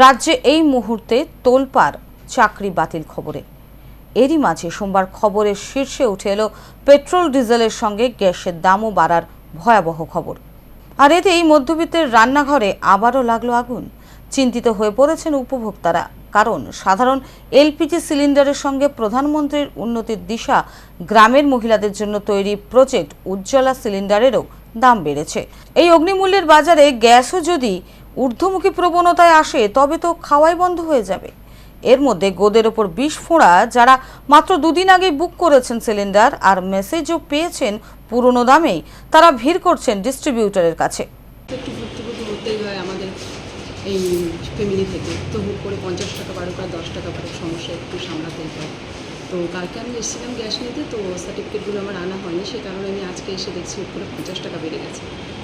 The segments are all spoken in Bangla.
রাজ্যে এই মুহূর্তে তোলপাড় চাকরি বাতিল খবরে। এরই মাঝে সোমবার খবরের শীর্ষে উঠে এলো পেট্রোল ডিজেলের সঙ্গে গ্যাসের দামও বাড়ার ভয়াবহ খবর। আর এতেই মধ্যবিত্তের রান্নাঘরে আবারও লাগল আগুন। চিন্তিত হয়ে পড়েছেন উপভোক্তারা, কারণ সাধারণ এলপিজি সিলিন্ডারের সঙ্গে প্রধানমন্ত্রীর উন্নতির দিশা গ্রামের মহিলাদের জন্য তৈরি প্রজেক্ট উজ্জ্বলা সিলিন্ডারেরও দাম বেড়েছে। এই অগ্নিমূল্যের বাজারে গ্যাসও যদি ঊর্ধ্বমুখী প্রবণতায় আসে, তবে তো খাওয়াই বন্ধ হয়ে যাবে। এর মধ্যে গোদের ওপর বিষ ফোঁড়া যারা মাত্র দুদিন আগে বুক করেছেন সিলিন্ডার আর মেসেজও পেয়েছেন পুরনো দামেই, তারা ভিড় করছেন ডিস্ট্রিবিউটরের কাছে। এই ফ্যামিলি থেকে। তো হুক করে পঞ্চাশ টাকা বারো আর দশ টাকা বারো সমস্যা একটু সামলাতেই হয়। তো কালকে আমি এসেছিলাম গ্যাস নিতে, তো সার্টিফিকেটগুলো আমার আনা হয়নি। সেই কারণে আমি আজকে এসে দেখছি হুক করে পঞ্চাশ টাকা বেড়ে গেছে।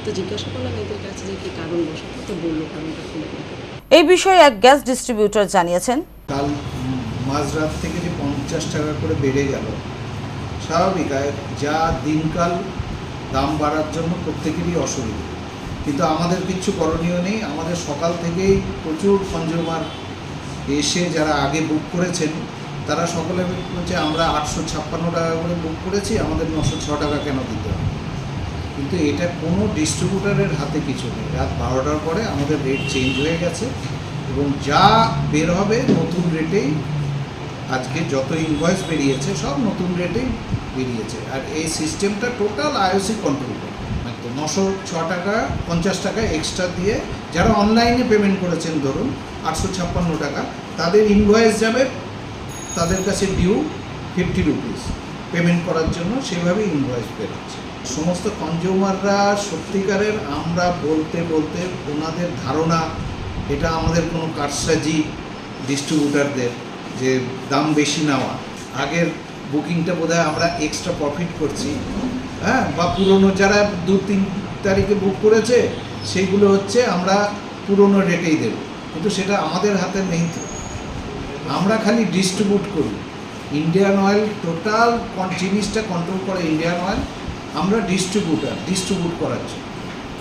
তো জিজ্ঞাসা করলাম এদের কাছে যে কী কারণ বসত তো বলল কারণটা খুলে এই বিষয়ে এক গ্যাস ডিস্ট্রিবিউটর জানিয়েছেন। কাল মাঝরাত থেকে যে পঞ্চাশ টাকা করে বেড়ে গেল স্বাভাবিক যা দিনকাল দাম বাড়ার জন্য প্রত্যেকেরই অসুবিধা। কিন্তু আমাদের কিচ্ছু করণীয় নেই আমাদের সকাল থেকেই প্রচুর কনজিউমার এসে যারা আগে বুক করেছেন তারা সকলে বলছে আমরা আটশো ছাপ্পান্ন টাকা করে বুক করেছি আমাদের নশো ছ টাকা কেন দিতে হবে? কিন্তু এটা কোনো ডিস্ট্রিবিউটারের হাতে কিছু নেই। রাত বারোটার পরে আমাদের রেট চেঞ্জ হয়ে গেছে এবং যা বের হবে নতুন রেটেই আজকে যত ইনভয়েস বেরিয়েছে, সব নতুন রেটেই বেরিয়েছে। আর এই সিস্টেমটা টোটাল আইওসি কন্ট্রোল করে। তো নশো ছ টাকা, পঞ্চাশ টাকা এক্সট্রা দিয়ে যারা অনলাইনে পেমেন্ট করেছেন, ধরুন আটশো ছাপ্পান্ন টাকা, তাদের ইনভয়েস যাবে, তাদের কাছে ডিউ ফিফটি রুপিস পেমেন্ট করার জন্য সেভাবে ইনভয়েস বেরোচ্ছে। সমস্ত কনজিউমাররা সত্যিকারের আমরা বলতে বলতে ওনাদের ধারণা, এটা আমাদের কোনো কারসাজি ডিস্ট্রিবিউটারদের যে দাম বেশি নেওয়া। আগের বুকিংটা বোধহয় আমরা এক্সট্রা প্রফিট করছি হ্যাঁ? বা পুরনো যারা দু তিন তারিখে বুক করেছে, সেইগুলো হচ্ছে আমরা পুরনো রেটেই দেব। কিন্তু সেটা আমাদের হাতে নেই তো। আমরা খালি ডিস্ট্রিবিউট করি। ইন্ডিয়ান অয়েল টোটাল জিনিসটা কন্ট্রোল করে ইন্ডিয়ান অয়েল আমরা ডিস্ট্রিবিউটার ডিস্ট্রিবিউট জন্য।